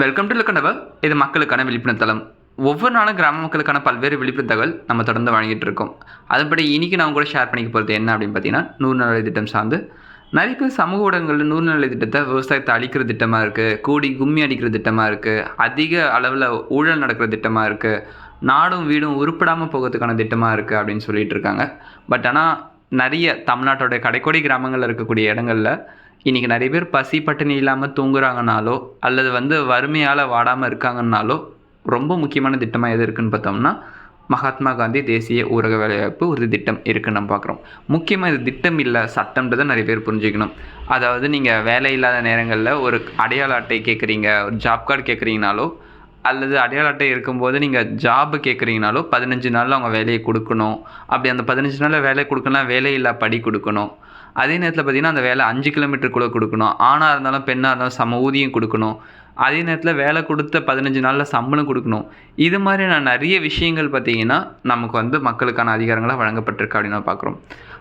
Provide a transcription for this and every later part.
Welcome to லக்கண்டவர் இது மக்களுக்கான விழிப்புணர்வு தளம். ஒவ்வொரு நாளும் கிராம மக்களுக்கான பல்வேறு விழிப்புணர்வு தகவல் நம்ம தொடர்ந்து வழங்கிட்டு இருக்கோம். அதன்படி இன்றைக்கி நான் கூட ஷேர் பண்ணிக்க போகிறது என்ன அப்படின்னு பார்த்தீங்கன்னா நூறு நாள் திட்டம் சார்ந்து. நிறைய பேர் சமூக ஊடகங்களில் நூறு நாள் திட்டத்தை விவசாயத்தை அழிக்கிற திட்டமாக இருக்குது கூடி கும்மி அடிக்கிற திட்டமாக இருக்குது அதிக அளவில் ஊழல் நடக்கிற திட்டமாக இருக்குது நாடும் வீடும் உருப்படாமல் போகிறதுக்கான திட்டமாக இருக்குது அப்படின்னு சொல்லிட்டு இருக்காங்க. பட் ஆனால் நிறைய தமிழ்நாட்டோட கடைக்கோடி கிராமங்களில் இருக்கக்கூடிய இடங்களில் இன்றைக்கி நிறைய பேர் பசி பட்டினி இல்லாமல் தூங்குறாங்கனாலோ அல்லது வந்து வறுமையால் வாடாமல் இருக்காங்கன்னாலோ ரொம்ப முக்கியமான திட்டமாக எது இருக்குன்னு பார்த்தோம்னா மகாத்மா காந்தி தேசிய ஊரக வேலைவாய்ப்பு உறுதி திட்டம் இருக்குன்னு நம்ம பார்க்குறோம். முக்கியமாக இது திட்டம் இல்லை சட்டம்ன்றதை நிறைய பேர் புரிஞ்சுக்கணும். அதாவது நீங்கள் வேலை இல்லாத நேரங்களில் ஒரு அடையாள அட்டை கேட்குறீங்க ஒரு ஜாப் கார்டு கேட்குறீங்கனாலோ அல்லது அடையாள அட்டை இருக்கும்போது நீங்கள் ஜாப் கேட்குறீங்கனாலோ பதினஞ்சு நாளில் அவங்க வேலையை கொடுக்கணும். அப்படி அந்த பதினஞ்சு நாளில் வேலை கொடுக்கலாம் வேலையில்லா படி கொடுக்கணும். அதே நேரத்தில் பார்த்திங்கன்னா அந்த வேலை அஞ்சு கிலோமீட்டருக்குள்ளே கொடுக்கணும். ஆணாக இருந்தாலும் பெண்ணாக இருந்தாலும் சம ஊதியம் கொடுக்கணும். அதே நேரத்தில் வேலை கொடுத்த பதினஞ்சு நாளில் சம்பளம் கொடுக்கணும். இது மாதிரியான நிறைய விஷயங்கள் பார்த்தீங்கன்னா நமக்கு வந்து மக்களுக்கான அதிகாரங்களாக வழங்கப்பட்டிருக்கு அப்படின்னு பார்க்குறோம்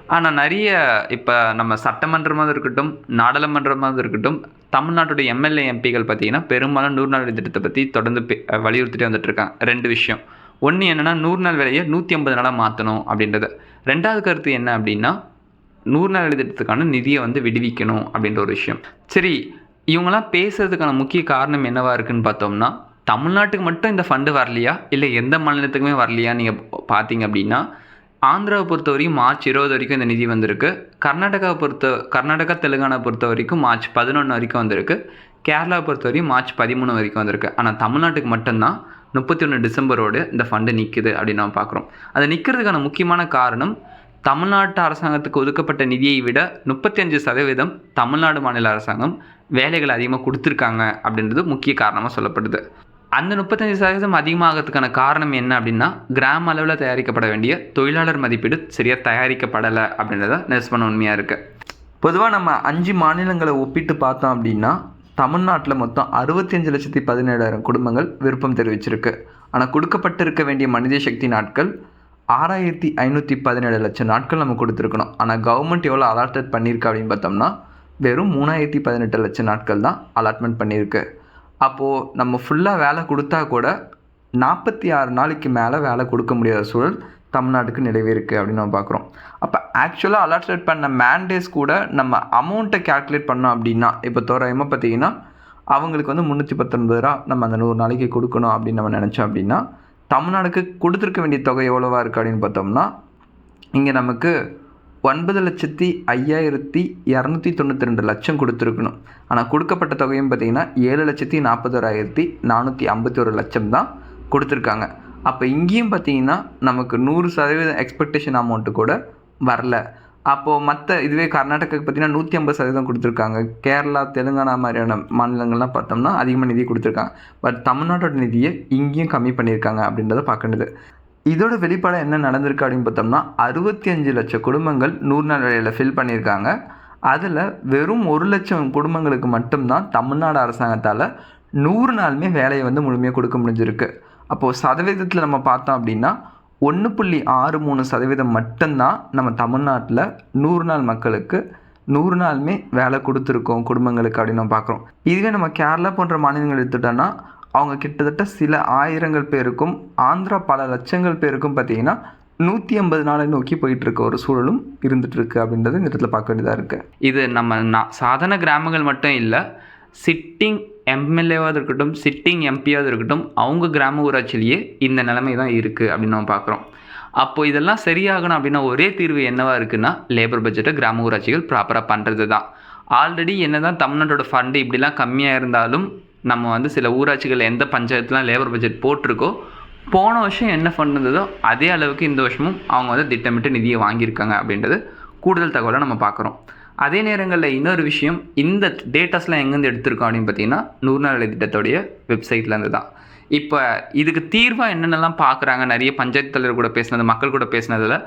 ஆனால் நிறைய இப்போ நம்ம சட்டமன்றமாக இருக்கட்டும் நாடாளுமன்றமாக இருக்கட்டும் தமிழ்நாட்டுடைய எம்எல்ஏ எம்பிகள் பார்த்தீங்கன்னா பெரும்பாலும் நூறு நாள் வேலை திட்டத்தை பற்றி தொடர்ந்து பே- வலியுறுத்திட்டே வந்துட்டுருக்காங்க ரெண்டு விஷயம். ஒன்று என்னென்னா நூறு நாள் வேலையை நூற்றி ஐம்பது நாளாக மாற்றணும் அப்படின்றது. ரெண்டாவது கருத்து என்ன அப்படின்னா நூறு நாள் திட்டத்துக்கான நிதியை வந்து விடுவிக்கணும் அப்படின்ற ஒரு விஷயம். சரி இவங்கெல்லாம் பேசுறதுக்கான முக்கிய காரணம் என்னவா இருக்குன்னு பார்த்தோம்னா தமிழ்நாட்டுக்கு மட்டும் இந்த ஃபண்டு வரலையா? இல்லை எந்த மாநிலத்துக்குமே வரலையா? நீங்கள் பார்த்தீங்க அப்படின்னா ஆந்திராவை பொறுத்த வரைக்கும் மார்ச் இருபது வரைக்கும் இந்த நிதி வந்திருக்கு. கர்நாடகாவை பொறுத்த கர்நாடகா தெலுங்கானா பொறுத்த வரைக்கும் மார்ச் பதினொன்று வரைக்கும் வந்திருக்கு. கேரளாவை பொறுத்த வரைக்கும் மார்ச் பதிமூணு வரைக்கும் வந்திருக்கு. ஆனால் தமிழ்நாட்டுக்கு மட்டும்தான் முப்பத்தி ஒன்று டிசம்பரோடு இந்த ஃபண்டு நிற்குது அப்படின்னு நம்ம பார்க்குறோம். அது நிற்கிறதுக்கான முக்கியமான காரணம் தமிழ்நாட்டு அரசாங்கத்துக்கு ஒதுக்கப்பட்ட நிதியை விட முப்பத்தஞ்சு சதவீதம் தமிழ்நாடு மாநில அரசாங்கம் வேலைகள் அதிகமாக கொடுத்துருக்காங்க அப்படின்றது முக்கிய காரணமாக சொல்லப்படுது. அந்த முப்பத்தஞ்சு சதவீதம் அதிகமாகிறதுக்கான காரணம் என்ன அப்படின்னா கிராம அளவில் தயாரிக்கப்பட வேண்டிய தொழிலாளர் மதிப்பீடு சரியாக தயாரிக்கப்படலை அப்படின்றத நிரஸ்பண உண்மையாக இருக்குது பொதுவாக நம்ம அஞ்சு மாநிலங்களை ஒப்பிட்டு பார்த்தோம் அப்படின்னா தமிழ்நாட்டில் மொத்தம் அறுபத்தஞ்சு லட்சத்தி பதினேழாயிரம் குடும்பங்கள் விருப்பம் தெரிவிச்சிருக்கு. ஆனால் கொடுக்கப்பட்டிருக்க வேண்டிய மனித சக்தி நாட்கள் ஆறாயிரத்தி ஐநூற்றி பதினேழு லட்சம் நாட்கள் நம்ம கொடுத்துருக்கணும். ஆனால் கவர்மெண்ட் எவ்வளோ அலாட்டட் பண்ணியிருக்கு அப்படின்னு பார்த்தோம்னா வெறும் மூணாயிரத்தி பதினெட்டு லட்சம் நாட்கள் தான் அலாட்மெண்ட் பண்ணியிருக்கு அப்போது நம்ம ஃபுல்லாக வேலை கொடுத்தா கூட நாற்பத்தி ஆறு நாளைக்கு மேலே வேலை கொடுக்க முடியாத சூழல் தமிழ்நாட்டுக்கு நிலவிருக்கு அப்படின்னு நம்ம பார்க்குறோம். அப்போ ஆக்சுவலாக அலாட்டட் பண்ண மேண்டேஸ் கூட நம்ம அமௌண்ட்டை கால்குலேட் பண்ணோம் அப்படின்னா இப்போ தோராயமாக பார்த்தீங்கன்னா அவங்களுக்கு வந்து முந்நூற்றி பத்தொன்பது ரூபா நம்ம அந்த நூறு நாளைக்கு கொடுக்கணும் அப்படின்னு நம்ம நினச்சோம் அப்படின்னா தமிழ்நாடுக்கு கொடுத்துருக்க வேண்டிய தொகை எவ்வளோவா இருக்குது அப்படின்னு பார்த்தோம்னா இங்கே நமக்கு ஒன்பது லட்சத்தி ஐயாயிரத்தி இரநூத்தி தொண்ணூற்றி ரெண்டு லட்சம் கொடுத்துருக்கணும். ஆனால் கொடுக்கப்பட்ட தொகையும் பார்த்தீங்கன்னா ஏழு லட்சத்தி நாற்பத்தோராயிரத்தி நானூற்றி ஐம்பத்தி ஒரு லட்சம் தான் கொடுத்துருக்காங்க. அப்போ இங்கேயும் பார்த்தீங்கன்னா நமக்கு நூறு சதவீதம் எக்ஸ்பெக்டேஷன் அமௌண்ட்டு கூட வரல. அப்போது மற்ற இதுவே கர்நாடகாவுக்கு பார்த்தீங்கன்னா நூற்றி ஐம்பது சதவீதம் கொடுத்துருக்காங்க. கேரளா தெலுங்கானா மாதிரியான மாநிலங்கள்லாம் பார்த்தோம்னா அதிகமாக நிதி கொடுத்துருக்காங்க. பட் தமிழ்நாட்டோட நிதியை இங்கேயும் கம்மி பண்ணியிருக்காங்க அப்படின்றத பார்க்கணுது. இதோட வெளிப்பாடாக என்ன நடந்திருக்கு அப்படின்னு பார்த்தோம்னா அறுபத்தி அஞ்சு லட்சம் குடும்பங்கள் நூறு நாள் வேலையில் ஃபில் பண்ணியிருக்காங்க. அதில் வெறும் ஒரு லட்சம் குடும்பங்களுக்கு மட்டும்தான் தமிழ்நாடு அரசாங்கத்தால் நூறு நாளுமே வேலையை வந்து முழுமையாக கொடுக்க முடிஞ்சிருக்கு. அப்போது சதவீதத்தில் நம்ம பார்த்தோம் அப்படின்னா ஒன்று புள்ளி ஆறு மூணு சதவீதம் மட்டும்தான் நம்ம தமிழ்நாட்டில் நூறு நாள் மக்களுக்கு நூறு நாளுமே வேலை கொடுத்துருக்கோம் குடும்பங்களுக்கு அப்படின்னு நம்ம பார்க்குறோம். இதுவே நம்ம கேரளா போன்ற மாநிலங்கள் எடுத்துட்டோன்னா அவங்க கிட்டத்தட்ட சில ஆயிரங்கள் பேருக்கும் ஆந்திரா பல லட்சங்கள் பேருக்கும் பார்த்தீங்கன்னா நூற்றி ஐம்பது நாளை நோக்கி போயிட்டு இருக்க ஒரு சூழலும் இருந்துட்டு இருக்கு அப்படின்றது இந்த இடத்துல பார்க்க வேண்டியதாக இருக்குது இது நம்ம நான் சாதாரண கிராமங்கள் மட்டும் இல்லை சிட்டிங் எம்எல்ஏவாக இருக்கட்டும் சிட்டிங் எம்பியாவது இருக்கட்டும் அவங்க கிராம ஊராட்சியிலேயே இந்த நிலைமை தான் இருக்குது அப்படின்னு நம்ம பார்க்குறோம் அப்போது இதெல்லாம் சரியாகணும் அப்படின்னா ஒரே தீர்வு என்னவாக இருக்குன்னா லேபர் பட்ஜெட்டை கிராம ஊராட்சிகள் ப்ராப்பராக பண்ணுறது தான் ஆல்ரெடி என்ன தான் தமிழ்நாட்டோட ஃபண்டு இப்படிலாம் கம்மியாக இருந்தாலும் நம்ம வந்து சில ஊராட்சிகள் எந்த பஞ்சாயத்துலாம் லேபர் பட்ஜெட் போட்டிருக்கோ போன வருஷம் என்ன ஃபண்ட் இருந்ததோ அதே அளவுக்கு இந்த வருஷமும் அவங்க வந்து திட்டமிட்டு நிதியை வாங்கியிருக்காங்க அப்படின்றது கூடுதல் தகவலை நம்ம பார்க்குறோம் அதே நேரங்களில் இன்னொரு விஷயம் இந்த டேட்டாஸ்லாம் எங்கேருந்து எடுத்திருக்கோம் அப்படின்னு பார்த்தீங்கன்னா நூறு நாள் வேலை திட்டத்தோடைய வெப்சைட்லேருந்து தான் இப்போ இதுக்கு தீர்வாக என்னென்னலாம் பார்க்குறாங்க நிறைய பஞ்சாயத்து தலைவர் கூட பேசினது மக்கள் கூட பேசினதில்